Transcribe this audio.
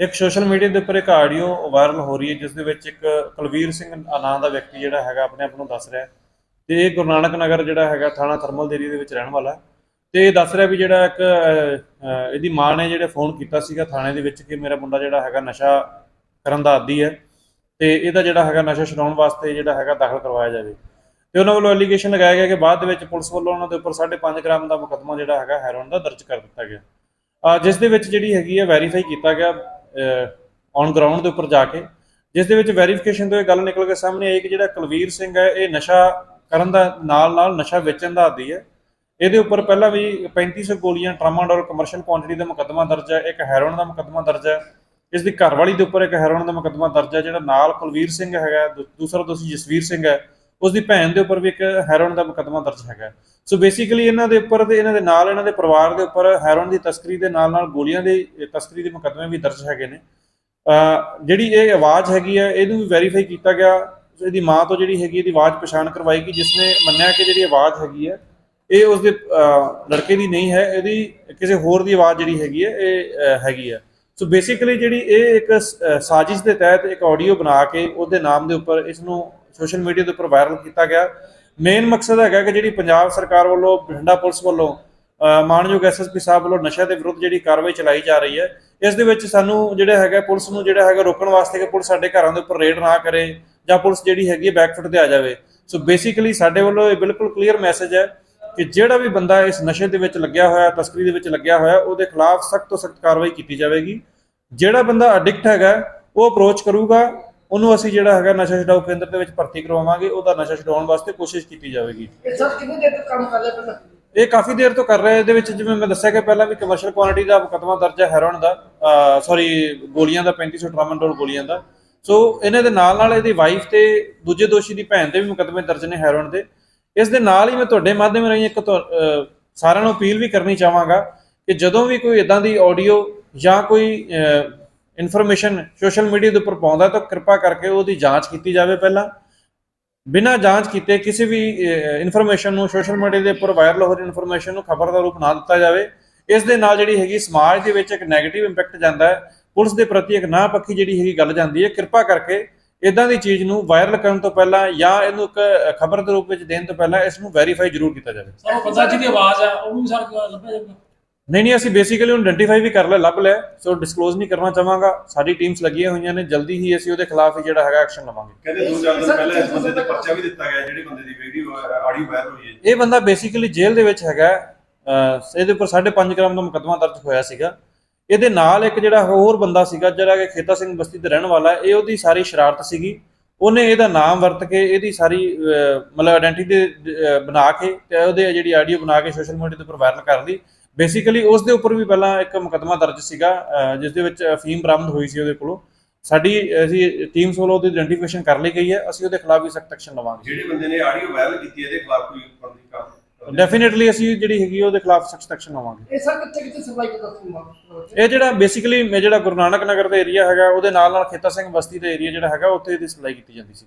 ਇੱਕ social media ਦੇ ਉੱਪਰ ਇੱਕ ਆਡੀਓ ਵਾਇਰਲ ਹੋ ਰਹੀ ਹੈ, ਜਿਸ ਦੇ ਵਿੱਚ ਇੱਕ ਕੁਲਵੀਰ ਸਿੰਘ ਨਾਂ ਦਾ ਵਿਅਕਤੀ ਜਿਹੜਾ ਹੈਗਾ ਆਪਣੇ ਆਪ ਨੂੰ ਦੱਸ ਰਿਹਾ ਹੈ। ਤੇ ਇਹ ਗੁਰੂ ਨਾਨਕ ਨਗਰ ਜਿਹੜਾ ਹੈਗਾ, ਥਾਣਾ ਥਰਮਲ ਦੇ ਏਰੀਆ ਦੇ ਵਿੱਚ ਰਹਿਣ ਵਾਲਾ ਹੈ। ਤੇ ਇਹ ਦੱਸ ਰਿਹਾ ਵੀ ਜਿਹੜਾ ਇੱਕ ਇਹਦੀ ਮਾਂ ਨੇ ਜਿਹੜੇ ਫੋਨ ਕੀਤਾ ਸੀਗਾ ਥਾਣੇ ਦੇ ਵਿੱਚ ਕਿ ਮੇਰਾ ਮੁੰਡਾ ਜਿਹੜਾ ਹੈਗਾ ਨਸ਼ਾ ਕਰਨ ਦਾ ਆਦੀ ਹੈ ਤੇ ਇਹਦਾ ਜਿਹੜਾ ਹੈਗਾ ਨਸ਼ਾ ਛਡਾਉਣ ਵਾਸਤੇ ਜਿਹੜਾ ਹੈਗਾ ਦਾਖਲ ਕਰਵਾਇਆ ਜਾਵੇ। ਤੇ ਉਹਨਾਂ ਵੱਲੋਂ ਐਲੀਗੇਸ਼ਨ ਲਗਾਇਆ ਗਿਆ ਕਿ ਬਾਅਦ ਦੇ ਵਿੱਚ ਪੁਲਿਸ ਵੱਲੋਂ ਉਹਨਾਂ ਦੇ ਉੱਪਰ 5.5 ਗ੍ਰਾਮ ਦਾ ਮੁਕੱਦਮਾ ਜਿਹੜਾ ਹੈਗਾ ਹੈਰੋਨ ਦਾ ਦਰਜ ਕਰ ਦਿੱਤਾ ਗਿਆ। ਜਿਸ ਦੇ ਵਿੱਚ ਜਿਹੜੀ ਹੈਗੀ ਹੈ ਵੈਰੀਫਾਈ ਕੀਤਾ ਗਿਆ ਔਨ ਗਰਾਊਂਡ ਦੇ ਉੱਪਰ ਜਾ ਕੇ, ਜਿਸ ਦੇ ਵਿੱਚ ਵੈਰੀਫਿਕੇਸ਼ਨ ਤੋਂ ਇਹ ਗੱਲ ਨਿਕਲ ਕੇ ਸਾਹਮਣੇ ਆਈ ਕਿ ਜਿਹੜਾ ਕੁਲਵੀਰ ਸਿੰਘ ਹੈ, ਇਹ ਨਸ਼ਾ ਕਰਨ ਦਾ ਨਾਲ ਨਾਲ ਨਸ਼ਾ ਵੇਚਣ ਦਾ ਆਦੀ ਹੈ। ਇਹਦੇ ਉੱਪਰ ਪਹਿਲਾਂ ਵੀ 3500 ਗੋਲੀਆਂ ਟਰਾਮਾਡੋਲ ਕਮਰਸ਼ੀਅਲ ਕੁਆਂਟੀਟੀ ਦਾ ਮੁਕੱਦਮਾ ਦਰਜ ਹੈ, ਇੱਕ ਹੈਰੋਨ ਦਾ ਮੁਕੱਦਮਾ ਦਰਜ ਹੈ। ਇਸ ਦੀ ਘਰਵਾਲੀ ਦੇ ਉੱਪਰ ਇੱਕ ਹੈਰੋਨ ਦਾ ਮੁਕੱਦਮਾ ਦਰਜ ਹੈ, ਜਿਹੜਾ ਨਾਲ ਕੁਲਵੀਰ ਸਿੰਘ ਹੈਗਾ, ਦੂ- ਦੂਸਰਾ ਦੋਸ਼ੀ ਜਸਵੀਰ ਸਿੰਘ ਹੈ। ਉਸ ਦੀ ਭੈਣ ਦੇ ਉੱਪਰ ਵੀ ਇੱਕ ਹੈਰੋਨ ਦਾ ਮੁਕੱਦਮਾ ਦਰਜ ਹੈਗਾ ਸੋ ਬੇਸਿਕਲੀ ਇਹਨਾਂ ਦੇ ਉੱਪਰ ਤੇ ਇਹਨਾਂ ਦੇ ਨਾਲ ਇਹਨਾਂ ਦੇ ਪਰਿਵਾਰ ਦੇ ਉੱਪਰ ਹੈਰੋਨ ਦੀ ਤਸਕਰੀ ਦੇ ਨਾਲ ਨਾਲ ਗੋਲੀਆਂ ਦੀ ਤਸਕਰੀ ਦੇ ਮੁਕੱਦਮੇ ਵੀ ਦਰਜ ਹੈਗੇ ਨੇ। ਜਿਹੜੀ ਇਹ ਆਵਾਜ਼ ਹੈਗੀ ਹੈ ਇਹਨੂੰ ਵੀ ਵੈਰੀਫਾਈ ਕੀਤਾ ਗਿਆ। ਇਹਦੀ ਮਾਂ ਤੋਂ ਜਿਹੜੀ ਹੈਗੀ ਇਹਦੀ ਆਵਾਜ਼ ਪਛਾਣ ਕਰਵਾਈ ਕਿ ਜਿਸਨੇ ਮੰਨਿਆ ਕਿ ਜਿਹੜੀ ਆਵਾਜ਼ ਹੈਗੀ ਹੈ ਇਹ ਉਸਦੇ ਅਹ, ਲੜਕੇ ਦੀ ਨਹੀਂ ਹੈ ਇਹਦੀ ਕਿਸੇ ਹੋਰ ਦੀ ਆਵਾਜ਼ ਜਿਹੜੀ ਹੈਗੀ ਹੈ ਇਹ ਹੈਗੀ ਹੈ। ਸੋ ਬੇਸਿਕਲੀ ਜਿਹੜੀ ਇਹ ਇੱਕ ਸਾਜ਼ਿਸ਼ ਦੇ ਤਹਿਤ ਇੱਕ ਆਡੀਓ ਬਣਾ ਕੇ ਉਹਦੇ ਨਾਮ ਦੇ ਉੱਪਰ ਇਸ ਨੂੰ ਸੋਸ਼ਲ ਮੀਡੀਆ ਦੇ ਉੱਪਰ ਵਾਇਰਲ ਕੀਤਾ ਗਿਆ। ਮੇਨ ਮਕਸਦ ਹੈਗਾ ਕਿ ਜਿਹੜੀ ਪੰਜਾਬ ਸਰਕਾਰ ਵੱਲੋਂ ਬਠਿੰਡਾ ਪੁਲਿਸ ਵੱਲੋਂ ਅਹ, ਮਾਨਯੋਗ ਐਸਐਸਪੀ ਸਾਹਿਬ ਵੱਲੋਂ ਨਸ਼ਾ ਦੇ ਵਿਰੁੱਧ ਜਿਹੜੀ ਕਾਰਵਾਈ ਚਲਾਈ ਜਾ ਰਹੀ ਹੈ ਇਸ ਦੇ ਵਿੱਚ ਸਾਨੂੰ ਜਿਹੜਾ ਹੈਗਾ ਪੁਲਿਸ ਨੂੰ ਜਿਹੜਾ ਹੈਗਾ ਰੋਕਣ ਵਾਸਤੇ ਕਿ ਪੁਲਿਸ ਸਾਡੇ ਘਰਾਂ ਦੇ ਉੱਪਰ ਰੇਡ ਨਾ ਕਰੇ ਜਾਂ ਪੁਲਿਸ ਜਿਹੜੀ ਹੈਗੀ ਹੈ ਬੈਕਫੁੱਟ ਤੇ ਆ ਜਾਵੇ। ਸੋ ਬੇਸਿਕਲੀ ਸਾਡੇ ਵੱਲੋਂ ਇਹ ਬਿਲਕੁਲ ਕਲੀਅਰ ਮੈਸੇਜ ਹੈ ਕਿ ਜਿਹੜਾ ਵੀ ਬੰਦਾ ਇਸ ਨਸ਼ੇ ਦੇ ਵਿੱਚ ਲੱਗਿਆ ਹੋਇਆ ਤਸਕਰੀ ਦੇ ਵਿੱਚ ਲੱਗਿਆ ਹੋਇਆ ਉਹਦੇ ਖਿਲਾਫ ਸਖਤ ਤੋਂ ਸਖਤ ਕਾਰਵਾਈ ਕੀਤੀ ਜਾਵੇਗੀ। ਜਿਹੜਾ ਬੰਦਾ ਐਡਿਕਟ ਹੈਗਾ ਉਹ ਅਪਰੋਚ ਕਰੂਗਾ ਉਹਨੂੰ ਅਸੀਂ ਜਿਹੜਾ ਹੈਗਾ ਨਸ਼ਾ ਛਡਾਊ ਕੇਂਦਰ ਦੇ ਵਿੱਚ ਭਰਤੀ ਕਰਵਾਵਾਂਗੇ ਉਹਦਾ ਨਸ਼ਾ ਛਡਾਉਣ ਵਾਸਤੇ ਕੋਸ਼ਿਸ਼ ਕੀਤੀ ਜਾਵੇਗੀ। ਇਹ ਸਭ ਕਿੰਨੇ ਦੇਰ ਤੱਕ ਕੰਮ ਕਰ ਲਿਆ ਪਹਿਲਾਂ? ਇਹ ਕਾਫੀ ਦੇਰ ਤੋਂ ਕਰ ਰਹੇ ਇਹਦੇ ਵਿੱਚ ਜਿਵੇਂ ਮੈਂ ਦੱਸਿਆ ਕਿ ਪਹਿਲਾਂ ਵੀ ਕਮਰਸ਼ੀਅਲ ਕੁਆਂਟੀਟੀ ਦਾ ਮੁਕੱਦਮਾ ਦਰਜ ਹੈ ਹੈਰੋਨ ਦਾ ਸੌਰੀ ਗੋਲੀਆਂ ਦਾ 3500 ਟਰਾਮਾਡੋਲ ਗੋਲੀਆਂ ਦਾ। ਸੋ ਇਹਨਾਂ ਦੇ ਨਾਲ ਨਾਲ ਇਹਦੀ ਵਾਈਫ ਤੇ ਦੂਜੇ ਦੋਸ਼ੀ ਦੀ ਭੈਣ ਦੇ ਵੀ ਮੁਕੱਦਮੇ ਦਰਜ ਨੇ ਹੈਰੋਨ ਦੇ। ਇਸ ਦੇ ਨਾਲ ਹੀ ਮੈਂ ਤੁਹਾਡੇ ਮਾਧਿਅਮ ਰਾਹੀਂ ਇੱਕ ਸਾਰਿਆਂ ਨੂੰ ਅਪੀਲ ਵੀ ਕਰਨੀ ਚਾਹਾਂਗਾ ਕਿ ਜਦੋਂ ਵੀ ਕੋਈ ਇਦਾਂ ਦੀ ਆਡੀਓ ਜਾਂ ਕੋਈ ਇਨਫੋਰਮੇਸ਼ਨ ਸੋਸ਼ਲ ਮੀਡੀਆ ਦੇ ਉੱਪਰ ਪਾਉਂਦਾ ਤਾਂ ਕਿਰਪਾ ਕਰਕੇ ਉਹਦੀ ਜਾਂਚ ਕੀਤੀ ਜਾਵੇ ਪਹਿਲਾਂ। ਬਿਨਾਂ ਜਾਂਚ ਕੀਤੇ ਕਿਸੇ ਵੀ ਇਨਫੋਰਮੇਸ਼ਨ ਨੂੰ ਸੋਸ਼ਲ ਮੀਡੀਆ ਦੇ ਉੱਪਰ ਵਾਇਰਲ ਹੋ ਰਹੀ ਇਨਫੋਰਮੇਸ਼ਨ ਨੂੰ ਖਬਰ ਦਾ ਰੂਪ ਨਾ ਦਿੱਤਾ ਜਾਵੇ। ਇਸ ਦੇ ਨਾਲ ਜਿਹੜੀ ਹੈਗੀ ਸਮਾਜ ਦੇ ਵਿੱਚ ਇੱਕ 네ਗੇਟਿਵ ਇੰਪੈਕਟ ਜਾਂਦਾ ਹੈ। ਪੁਲਿਸ ਦੇ ਪ੍ਰਤੀ ਇੱਕ ਨਾ ਪੱਖੀ ਜਿਹੜੀ ਹੈਗੀ ਗੱਲ ਜਾਂਦੀ ਹੈ। ਕਿਰਪਾ ਕਰਕੇ ਇਦਾਂ ਦੀ ਚੀਜ਼ ਨੂੰ ਵਾਇਰਲ ਕਰਨ ਤੋਂ ਪਹਿਲਾਂ ਜਾਂ ਇਹਨੂੰ ਇੱਕ ਖਬਰ ਦੇ ਰੂਪ ਵਿੱਚ ਦੇਣ ਤੋਂ ਪਹਿਲਾਂ ਇਸ ਨੂੰ ਵੈਰੀਫਾਈ ਜ਼ਰੂਰ ਕੀਤਾ ਜਾਵੇ। ਸਰ, ਉਹ ਬੰਦਾ ਜਿਹਦੀ ਆਵਾਜ਼ ਆ ਉਹਨੂੰ ਵੀ ਸਰ ਲੱਭਿਆ ਜਾਊਗਾ। ਨਹੀਂ ਨਹੀਂ ਅਸੀਂ ਬੇਸਿਕਲੀ ਉਹਨੂੰ ਆਇਡੈਂਟੀਫਾਈ ਵੀ ਕਰ ਲਿਆ ਲੱਭ ਲਿਆ ਸੋ ਡਿਸਕਲੋਜ਼ ਨਹੀਂ ਕਰਨਾ ਚਾਹਾਂਗਾ। ਸਾਡੀ ਟੀਮਸ ਲੱਗੀਆਂ ਹੋਈਆਂ ਨੇ ਜਲਦੀ ਹੀ ਅਸੀਂ ਉਹਦੇ ਖਿਲਾਫ ਜਿਹੜਾ ਹੈਗਾ ਐਕਸ਼ਨ ਲਵਾਂਗੇ। ਕਹਿੰਦੇ ਦੋ ਚਾਰ ਦਿਨ ਪਹਿਲਾਂ ਇਸ ਬੰਦੇ ਤੇ ਪਰਚਾ ਵੀ ਦਿੱਤਾ ਗਿਆ ਜਿਹੜੇ ਬੰਦੇ ਦੀ ਵੀਡੀਓ ਆਡੀਓ ਵਾਇਰਲ ਹੋਈ ਹੈ ਇਹ ਬੰਦਾ ਬੇਸਿਕਲੀ ਜੇਲ੍ਹ ਦੇ ਵਿੱਚ ਹੈਗਾ ਇਹਦੇ ਉੱਪਰ 5.5 ਗ੍ਰਾਮ ਦਾ ਮੁਕੱਦਮਾ ਦਰਜ ਹੋਇਆ ਸੀਗਾ। ਇਹਦੇ ਨਾਲ ਇੱਕ ਜਿਹੜਾ ਹੋਰ ਬੰਦਾ ਸੀਗਾ ਜਿਹੜਾ ਕਿ ਖੇਤਾ ਸਿੰਘ ਬਸਤੀ ਦੇ ਰਹਿਣ ਵਾਲਾ ਹੈ, ਇਹ ਉਹਦੀ ਸਾਰੀ ਸ਼ਰਾਰਤ ਸੀਗੀ। ਉਹਨੇ ਇਹਦਾ ਨਾਮ ਵਰਤ ਕੇ ਇਹਦੀ ਸਾਰੀ ਮਤਲਬ ਆਇਡੈਂਟੀਟੀ ਬਣਾ ਕੇ ਤੇ ਉਹਦੇ ਜਿਹੜੀ ਆਡੀਓ ਬਣਾ ਕੇ ਸੋਸ਼ਲ ਮੀਡੀਆ ਦੇ ਉੱਪਰ ਵਾਇਰਲ ਕਰ ਲਈ। ਬੇਸਿਕਲੀ ਉਸ ਦੇ ਉੱਪਰ ਵੀ ਪਹਿਲਾਂ ਇੱਕ ਮੁਕੱਦਮਾ ਦਰਜ ਸੀਗਾ ਜਿਸ ਦੇ ਵਿੱਚ ਅਫੀਮ ਬਰਾਮਦ ਹੋਈ ਸੀ ਉਹਦੇ ਕੋਲੋਂ। ਸਾਡੀ ਅਸੀਂ ਟੀਮਸ ਵੱਲੋਂ ਉਹਦੀ ਆਇਡੈਂਟੀਫਿਕੇਸ਼ਨ ਕਰ ਲਈ ਗਈ ਹੈ ਅਸੀਂ ਉਹਦੇ ਖਿਲਾਫ ਵੀ ਸਖਤ ਐਕਸ਼ਨ ਲਵਾਂਗੇ। ਜਿਹੜੇ ਬੰਦੇ ਨੇ ਆਡੀਓ ਵਾਇਰਲ ਕੀਤੀ ਹੈ, ਇਹਦੇ ਖਿਲਾਫ ਕੋਈ ਬੰਦੀ ਕੰਮ ਡੈਫੀਨਿਟਲੀ ਅਸੀਂ ਜਿਹੜੀ ਹੈਗੀ ਉਹਦੇ ਖਿਲਾਫ ਸਖਤ ਐਕਸ਼ਨ ਲਵਾਂਗੇ। ਇਹ ਸਰ ਕਿੱਥੇ ਕਿੱਥੇ ਸਪਲਾਈ ਕਰਦਾ ਸੀ ਇਹ ਜਿਹੜਾ ਬੇਸਿਕਲੀ ਜਿਹੜਾ ਗੁਰੂ ਨਾਨਕ ਨਗਰ ਦਾ ਏਰੀਆ ਹੈਗਾ ਉਹਦੇ ਨਾਲ ਨਾਲ ਖੇਤਾ ਸਿੰਘ ਬਸਤੀ ਦਾ ਏਰੀਆ ਜਿਹੜਾ ਹੈਗਾ ਉੱਥੇ ਇਹਦੀ ਸਪਲਾਈ ਕੀਤੀ ਜਾਂਦੀ ਸੀ।